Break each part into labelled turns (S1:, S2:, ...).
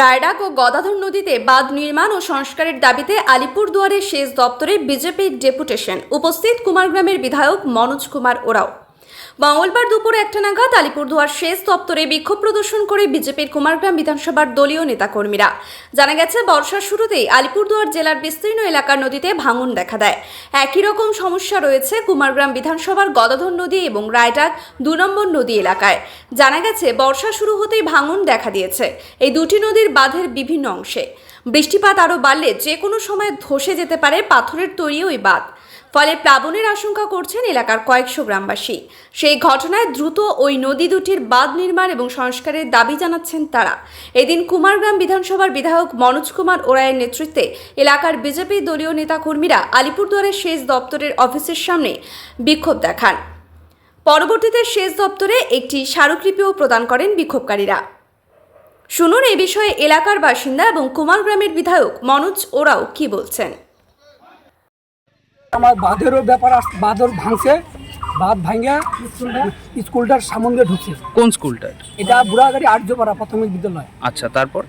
S1: রায়ডাক ও গদাধর নদীতে বাঁধ নির্মাণ ও সংস্কারের দাবিতে আলিপুরদুয়ারের শেষ দপ্তরে বিজেপির ডেপুটেশন। উপস্থিত কুমারগ্রামের বিধায়ক মনোজ কুমার ওরাও। মঙ্গলবার দুপুর একটা নাগাদ আলিপুরদুয়ার শেষ দপ্তরে বিক্ষোভ প্রদর্শন করে বিজেপির কুমারগ্রাম বিধানসভার দলীয় নেতাকর্মীরা। জানা গেছে, বর্ষার শুরুতেই আলিপুরদুয়ার জেলার বিস্তীর্ণ এলাকার নদীতে ভাঙন দেখা দেয়। একই রকম সমস্যা রয়েছে কুমারগ্রাম বিধানসভার গদাধর নদী এবং রায়ডাক দু নম্বর নদী এলাকায়। জানা গেছে, বর্ষা শুরু হতেই ভাঙন দেখা দিয়েছে। এই দুটি নদীর বাঁধের বিভিন্ন অংশে। বৃষ্টিপাত আরও বাড়লে যে কোনো সময় ধসে যেতে পারে পাথরের তৈরি ওই বাঁধ। ফলে প্লাবনের আশঙ্কা করছেন এলাকার কয়েকশো গ্রামবাসী। সেই ঘটনায় দ্রুত ওই নদী দুটির বাঁধ নির্মাণ এবং সংস্কারের দাবি জানাচ্ছেন তারা। এদিন কুমারগ্রাম বিধানসভার বিধায়ক মনোজ কুমার ওরায়ের নেতৃত্বে এলাকার বিজেপি দলীয় নেতাকর্মীরা আলিপুরদুয়ারের সেচ দপ্তরের অফিসের সামনে বিক্ষোভ দেখান। পরবর্তীতে সেচ দপ্তরে একটি স্মারকলিপিও প্রদান করেন বিক্ষোভকারীরা। শুনুন এ বিষয়ে এলাকার বাসিন্দা এবং কুমারগ্রামের বিধায়ক মনোজ ওরাও কি বলছেন।
S2: আমার বাঁধেরও ব্যাপার বাঁধর ভাঙছে বাঁধ ভাঙে স্কুলটার সামনে ঢুকছে।
S3: কোন স্কুলটার?
S2: এটা বুড়াগাড়ি আর্যপাড়া প্রাথমিক বিদ্যালয়।
S3: আচ্ছা তারপর?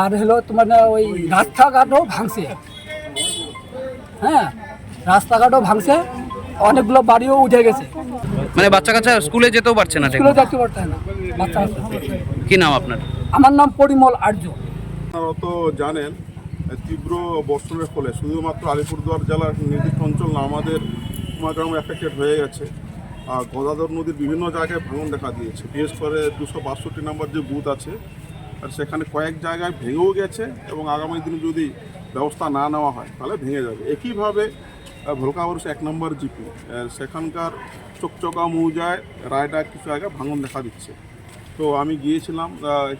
S2: আর হলো তোমার না ওই রাস্তাঘাটও ভাঙছে। হ্যাঁ রাস্তাঘাটও ভাঙছে অনেকগুলো বাড়িও উঠে গেছে।
S3: মানে বাচ্চা কাচ্চা স্কুলে যেতেও পারছে না
S2: স্কুলে যাইতে পারতে না বাচ্চা
S3: কি নাম আপনার?
S2: আমার নাম পরিমল আর্য।
S4: আপনারা তো জানেন তীব্র বর্ষণের ফলে শুধুমাত্র আলিপুরদুয়ার জেলার নির্দিষ্ট অঞ্চল না, আমাদের কুমারগ্রাম এফেক্টেড হয়ে গেছে। আর গদাধর নদীর বিভিন্ন জায়গায় ভাঙন দেখা দিয়েছে। বিশেষ করে দুশো বাষট্টি নম্বর যে বুথ আছে, আর সেখানে কয়েক জায়গায় ভেঙেও গেছে এবং আগামী দিনে যদি ব্যবস্থা না নেওয়া হয়, তাহলে ভেঙে যাবে। একইভাবে ভোলকাবরস এক নম্বর জিপি সেখানকার চকচকা মৌজায় রায়ডা কিছু জায়গায় ভাঙন দেখা দিচ্ছে। তো আমি গিয়েছিলাম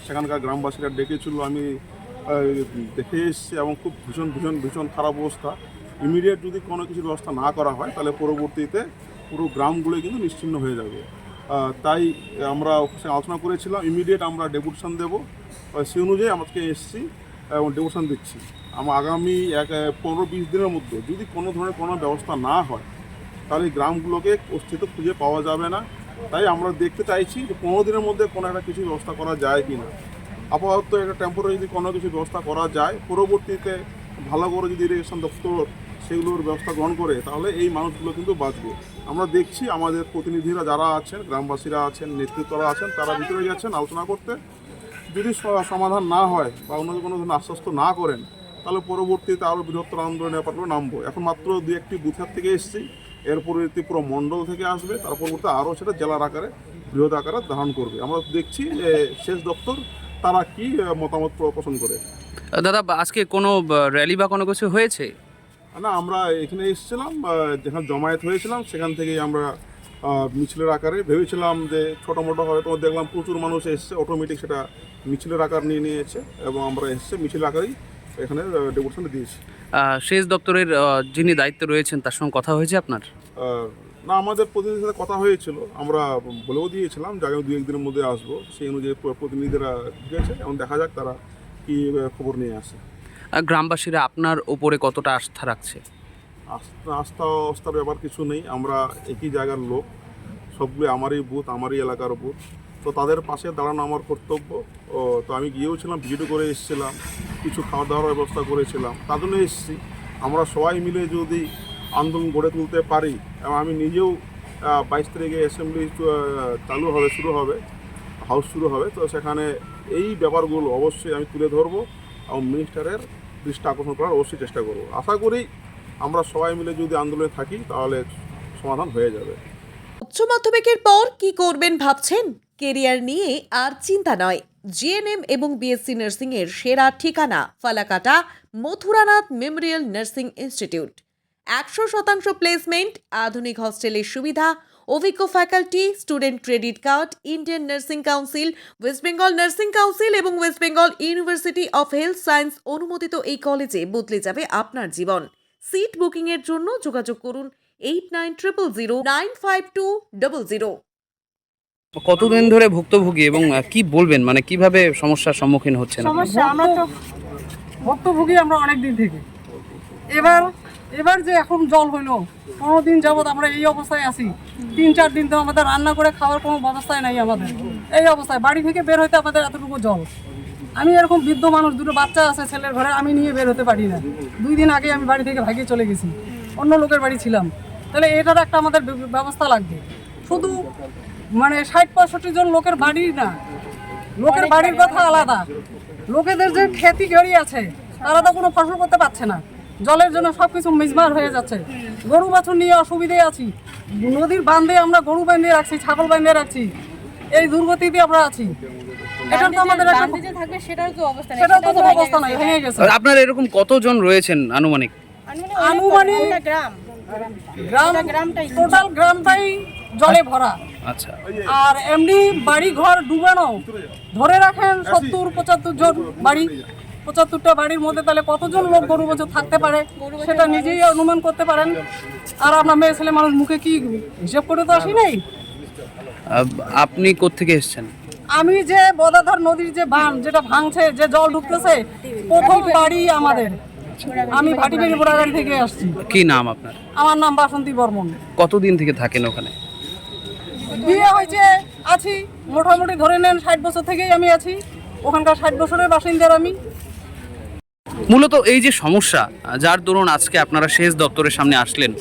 S4: সেখানকার গ্রামবাসীরা ডেকেছিল, আমি দেখে এসেছি এবং খুব ভীষণ ভীষণ ভীষণ খারাপ অবস্থা। ইমিডিয়েট যদি কোনো কিছু ব্যবস্থা না করা হয়, তাহলে পরবর্তীতে পুরো গ্রামগুলো কিন্তু নিশ্চিন্ন হয়ে যাবে। তাই আমরা অফিসে আলোচনা করেছিলাম ইমিডিয়েট আমরা ডেপুটেশন দেবো। সেই অনুযায়ী আমাকে এসেছি এবং ডেপুটেশন দিচ্ছি। আমার আগামী এক পনেরো, বিশ দিনের মধ্যে যদি কোনো ধরনের কোনো ব্যবস্থা না হয়, তাহলে গ্রামগুলোকে অস্তিত্ব খুঁজে পাওয়া যাবে না। তাই আমরা দেখতে চাইছি যে পনেরো দিনের মধ্যে কোনো একটা কিছু ব্যবস্থা করা যায় কি না আপাতত একটা টেম্পোরারি যদি কোনো কিছু ব্যবস্থা করা যায়, পরবর্তীতে ভালো করে যদি ইরিগেশন দপ্তর সেগুলোর ব্যবস্থা গ্রহণ করে, তাহলে এই মানুষগুলো কিন্তু বাঁচবে। আমরা দেখছি আমাদের প্রতিনিধিরা যারা আছেন, গ্রামবাসীরা আছেন, নেতৃত্বরা আছেন, তারা ভিতরে গেছেন আলোচনা করতে। যদি সমাধান না হয় বা অন্য কোনো ধরনের আশ্বস্ত না করেন, তাহলে পরবর্তীতে আরও বৃহত্তর আন্দোলনের পাঠগুলো নামবো। এখন মাত্র দুই একটি বুথের থেকে এসেছি। এর পরবর্তী পুরো মণ্ডল থেকে আসবে। তার পরবর্তী আরও সেটা জেলার আকারে, বৃহৎ আকারে ধারণ করবে। আমরা দেখছি যে শেষ দপ্তর তারা কি মতামত পোষণ করে?
S3: দাদা আজকে কোনো র্যালি বা কোনো কিছু হয়েছে?
S4: না আমরা এখানে এসেছিলাম যেখানে জমায়েত হয়েছিলাম সেখান থেকেই আমরা মিছিলের আকারে ভেবেছিলাম যে ছোটো মোটো হবে তো দেখলাম প্রচুর মানুষ এসছে অটোমেটিক সেটা মিছিলের আকার নিয়ে নিয়েছে এবং আমরা এসছে মিছিল আকারেই এখানে ডেপুটেশন দিয়েছি।
S3: সেচ দপ্তরের যিনি দায়িত্বে রয়েছেন তার সঙ্গে কথা হয়েছে আপনার?
S4: না আমাদের প্রতিনিধির সাথে কথা হয়েছিল। আমরা বলেও দিয়েছিলাম যে আগামী দু একদিনের মধ্যে আসব। সেই অনুযায়ী প্রতিনিধিরা ঢুকেছে এবং দেখা যাক তারা কী খবর নিয়ে আসে।
S3: আহ, গ্রামবাসীরা আপনার ওপরে কতটা আস্থা রাখছে?
S4: আস্থা আস্থা অস্থার ব্যাপার কিছু নেই। আমরা একই জায়গার লোক। সবগুলো আমারই বুথ আমারই এলাকার বুথ। তো তাদের পাশে দাঁড়ানো আমার কর্তব্য। ও তো আমি গিয়েওছিলাম ভিজিটও করে এসেছিলাম। কিছু খাওয়া দাওয়ার ব্যবস্থা করেছিলাম। তার জন্য এসেছি। আমরা সবাই মিলে যদি আন্দোলন গড়ে তুলতে পারি এবং আমি নিজেও বাইশ তারিখে অ্যাসেম্বলি চালু হবে, শুরু হবে হাউস শুরু হবে। তো সেখানে এই ব্যাপারগুলো অবশ্যই আমি তুলে ধরবো এবং মিনিস্টারের দৃষ্টি আকর্ষণ করার অবশ্যই চেষ্টা করব। আশা করি আমরা সবাই মিলে যদি আন্দোলনে থাকি, তাহলে সমাধান হয়ে যাবে।
S5: উচ্চ মাধ্যমিকের পর কি করবেন ভাবছেন? কেরিয়ার নিয়ে আর চিন্তা নয়। জিএনএম এবং বিএসসি নার্সিং এর সেরা ঠিকানা Falakata Mathuranath memorial nursing institute একশো শতাংশ প্লেসমেন্ট আধুনিক হস্টেলের সুবিধা অভিজ্ঞ faculty student credit card Indian nursing council West Bengal nursing council এবং West Bengal university of health science অনুমোদিত এই কলেজে বদলে যাবে আপনার জীবন। সিট বুকিংয়ের জন্য যোগাযোগ করুন eight nine triple zero nine five two double zero
S3: কতদিন ধরে ভুক্তভোগী এবং কি বলবেন? মানে কীভাবে সমস্যার সম্মুখীন হচ্ছেন?
S6: সমস্যা আমরা তো ভুক্তভোগী আমরা অনেক দিন থেকে। এবার এবার যে এখন জল হইল পনেরো দিন যাবত আমরা এই অবস্থায় আছি। তিন চার দিন তো আমাদের রান্না করে খাওয়ার কোনো ব্যবস্থায় নাই আমাদের। এই অবস্থায় বাড়ি থেকে বের হইতে আমাদের এতটুকু জল। আমি এরকম বৃদ্ধ মানুষ দুটো বাচ্চা আছে ছেলের ঘরে আমি নিয়ে বের হতে পারি না। দুই দিন আগে আমি বাড়ি থেকে ভাগিয়ে চলে গেছি। অন্য লোকের বাড়ি ছিলাম। তাহলে এটার একটা আমাদের ব্যবস্থা লাগবে। শুধু মানে ষাট পঁয়ষট্টি জন লোকের বাড়ি না লোকের বাড়ির কথা আলাদা। লোকেদের যে খেতি গড়ি আছে তারা তো কোনো ফসল করতে পারছে না। জলের জন্য সব কিছু মিসমার হয়ে যাচ্ছে। গরু বাছুর নিয়ে অসুবিধে আছি। নদীর বান্ধে আমরা গরু বাঁধিয়ে রাখছি ছাগল বাঁধিয়ে রাখছি। এই দুর্গতিতে আমরা আছি। এটা তো আমাদের একটা
S7: সেটার তো অবস্থা নেই।
S6: সেটাও তো কোনো অবস্থা নাই ভেঙে গেছে।
S3: আর আপনার এরকম কতজন রয়েছেন আনুমানিক?
S6: আনুমানিক
S7: গ্রাম।
S6: গ্রাম টোটাল গ্রামটাই জলে ভরা।
S3: আচ্ছা।
S6: আর এমনি বাড়ি ঘর ডুবানো। ধরে রাখেন সত্তর পঁচাত্তর জন বাড়ি। পঁচাত্তরটা বাড়ির মধ্যে তাহলে কতজন লোক গরু বছর থাকতে পারে? সেটা নিজেই অনুমান করতে পারেন। আর আপনার মেয়ে ছেলে মানুষ মুখে কি হিসেব করে তো আসি নাই?
S3: আপনি কোত্থেকে এসছেন?
S6: আমি যে বদাধর নদীর যে বান যেটা ভাঙছে যে জল ঢুকতেছে প্রথম বাড়ি আমাদের। আমি ভাটিবেরি বোড়াগাড়ি থেকে আসছি।
S3: কি নাম আপনার?
S6: আমার নাম বাসন্তী বর্মন।
S3: কতদিন থেকে থাকেন ওখানে?
S6: বিয়ে হয়েছে আছি। মোটামুটি ধরে নেন ষাট বছর থেকেই আমি আছি। ওখানকার ষাট বছরের বাসিন্দার আমি।
S3: মূলত এই যে সমস্যা যার দরুন আজকে আপনারা শেষ দপ্তরের সামনে আসলেন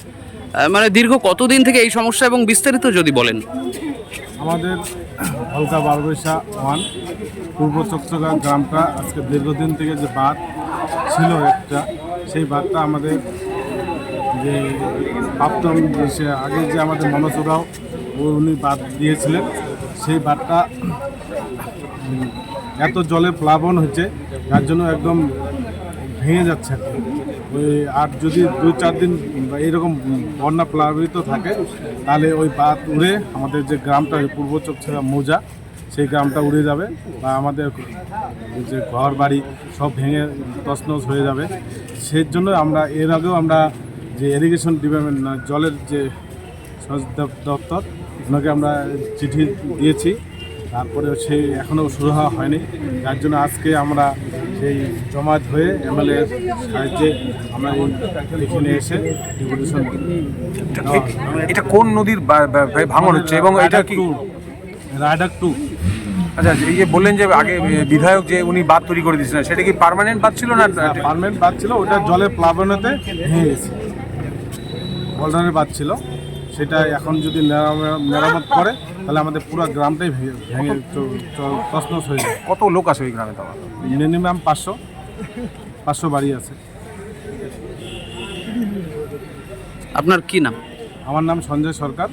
S3: মানে দীর্ঘ কতদিন থেকে এই সমস্যা এবং বিস্তারিত যদি বলেন?
S8: আমাদের হালকা বারবৈশা ওয়ান পূর্ব চকচকা গ্রামটা আজকে দীর্ঘদিন থেকে যে বাঁধ ছিল একটা সেই বাঁধটা আমাদের যে প্রাপ্তম সে আগে যে আমাদের মনোচরাও উনি বাঁধ দিয়েছিলেন। সেই উম, এত জলে প্লাবন হচ্ছে যার জন্য একদম ভেঙে যাচ্ছে আর ওই আর যদি দু চার দিন বা এইরকম বন্যা প্লাবিত থাকে, তাহলে ওই বাঁধ উড়ে আমাদের যে গ্রামটা পূর্ব চকছড়া মোজা, সেই গ্রামটা উড়ে যাবে বা আমাদের যে ঘর বাড়ি সব ভেঙে তছনছ হয়ে যাবে। সেই জন্য আমরা, এর আগেও আমরা যে ইরিগেশন ডিপার্টমেন্ট না, জলের যে দপ্তর ওনাকে আমরা চিঠি দিয়েছি। তারপরে সেই এখনও শুরু হওয়া হয়নি। যার জন্য আজকে আমরা সেই জমায়েত হয়ে এমএলএ সাহায্যে আমরা এখানে এসে ডেপুটেশন
S9: এটা কোন নদীর ভাঙন হচ্ছে এবং এটা কি
S8: রাইডার টু।
S9: আচ্ছা এই যে বললেন যে আগে বিধায়ক যে উনি বাদ তৈরি করে দিয়েছিলেন সেটা কি পার্মানেন্ট বাঁধ ছিল না
S8: পারমানেন্ট বাদ ছিল ওটা জলের প্লাবনেতে ভেঙে গেছে। বল্ডারের বাদ ছিল। সেটা এখন যদি মেরাম- মেরামত করে তাহলে আমাদের পুরো গ্রামটাই ভেঙে তছনছ হয়ে যায়
S9: কত লোক আছে ওই গ্রামে তোমার
S8: মিনিমাম পাঁচশো। পাঁচশো বাড়ি আছে।
S3: আপনার কি নাম?
S8: আমার নাম সঞ্জয় সরকার।